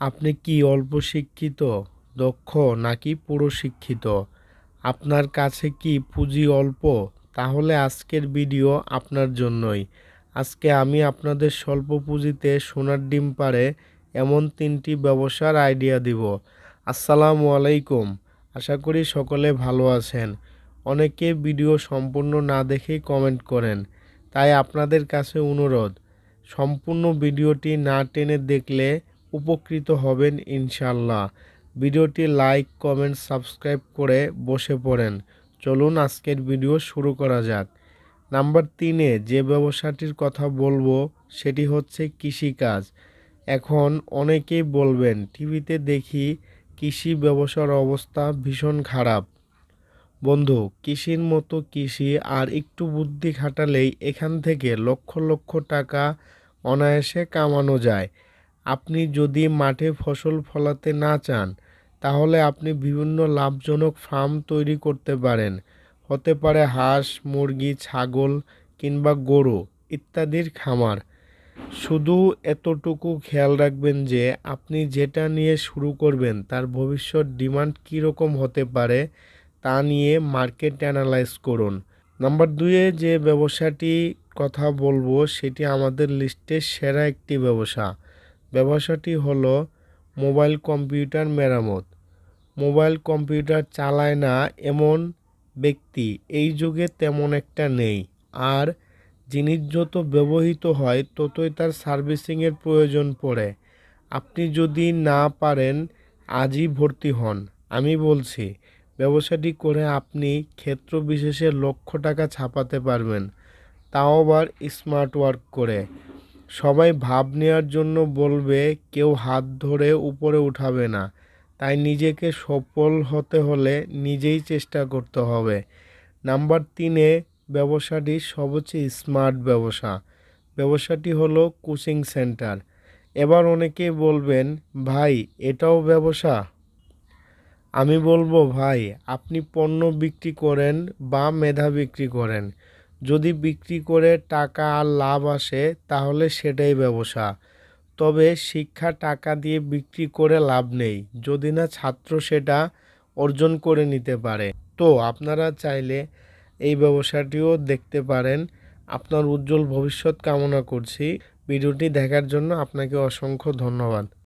আপনি কি অল্প শিক্ষিত, দক্ষ নাকি পুরো শিক্ষিত? আপনার কাছে কি পুঁজি অল্প? তাহলে আজকের ভিডিও আপনার জন্যই। আজকে আমি আপনাদের স্বল্প পুঁজিতে সোনার ডিম পারে এমন তিনটি ব্যবসার আইডিয়া দিব। আসসালামু আলাইকুম। আশা করি সকলে ভালো আছেন। অনেকে ভিডিও সম্পূর্ণ না দেখেই কমেন্ট করেন। তাই আপনাদের কাছে অনুরোধ, সম্পূর্ণ ভিডিওটি না টেনে দেখলে উপকৃত হবেন ইনশাল্লাহ ভিডিওটি লাইক, কমেন্ট, সাবস্ক্রাইব করে বসে পড়েন। চলুন আজকের ভিডিও শুরু করা যাক। নাম্বার তিনে যে ব্যবসাটির কথা বলব, সেটি হচ্ছে কৃষিকাজ। এখন অনেকেই বলবেন, টিভিতে দেখি কৃষি ব্যবসার অবস্থা ভীষণ খারাপ। বন্ধু, কৃষির মতো কৃষি আর একটু বুদ্ধি খাটালেই এখান থেকে লক্ষ লক্ষ টাকা অনায়াসে কামানো যায়। আপনি যদি মাঠে ফসল ফলাতে না চান, তাহলে আপনি বিভিন্ন লাভজনক ফার্ম তৈরি করতে পারেন। হতে পারে হাঁস, মুরগি, ছাগল কিংবা গরু ইত্যাদির খামার। শুধু এতটুকু খেয়াল রাখবেন যে, আপনি যেটা নিয়ে শুরু করবেন, তার ভবিষ্যৎ ডিমান্ড কীরকম হতে পারে, তা নিয়ে মার্কেট অ্যানালাইজ করুন। নাম্বার দুয়ে যে ব্যবসাটি কথা বলব, সেটি আমাদের লিস্টের সেরা একটি ব্যবসা। ব্যবসাটি হলো মোবাইল কম্পিউটার মেরামত। মোবাইল কম্পিউটার চালায় না এমন ব্যক্তি এই যুগে তেমন একটা নেই। আর জিনিস যত ব্যবহৃত হয়, ততই তার সার্ভিসিংয়ের প্রয়োজন পড়ে। আপনি যদি না পারেন, আজই ভর্তি হন। আমি বলছি, ব্যবসাটি করে আপনি ক্ষেত্র বিশেষে লক্ষ টাকা ছাপাতে পারবেন। তাও আবার স্মার্ট ওয়ার্ক করে। সবাই ভাব নেওয়ার জন্য বলবে, কেউ হাত ধরে উপরে উঠাবে না। তাই নিজেকে সফল হতে হলে নিজেই চেষ্টা করতে হবে। নাম্বার তিনে, ব্যবসাটি সবচেয়ে স্মার্ট ব্যবসা। ব্যবসাটি হলো কোচিং সেন্টার। এবার অনেকেই বলবেন, ভাই, এটাও ব্যবসা? আমি বলব, ভাই, আপনি পণ্য বিক্রি করেন বা মেধা বিক্রি করেন। যদি বিক্রি করে টাকা আর লাভ আসে, তাহলে সেটাই ব্যবসা। তবে শিক্ষা টাকা দিয়ে বিক্রি করে লাভ নেই, যদি না ছাত্র সেটা অর্জন করে নিতে পারে। তো আপনারা চাইলে এই ব্যবসাটিও দেখতে পারেন। আপনার উজ্জ্বল ভবিষ্যৎ কামনা করছি। ভিডিওটি দেখার জন্য আপনাকে অসংখ্য ধন্যবাদ।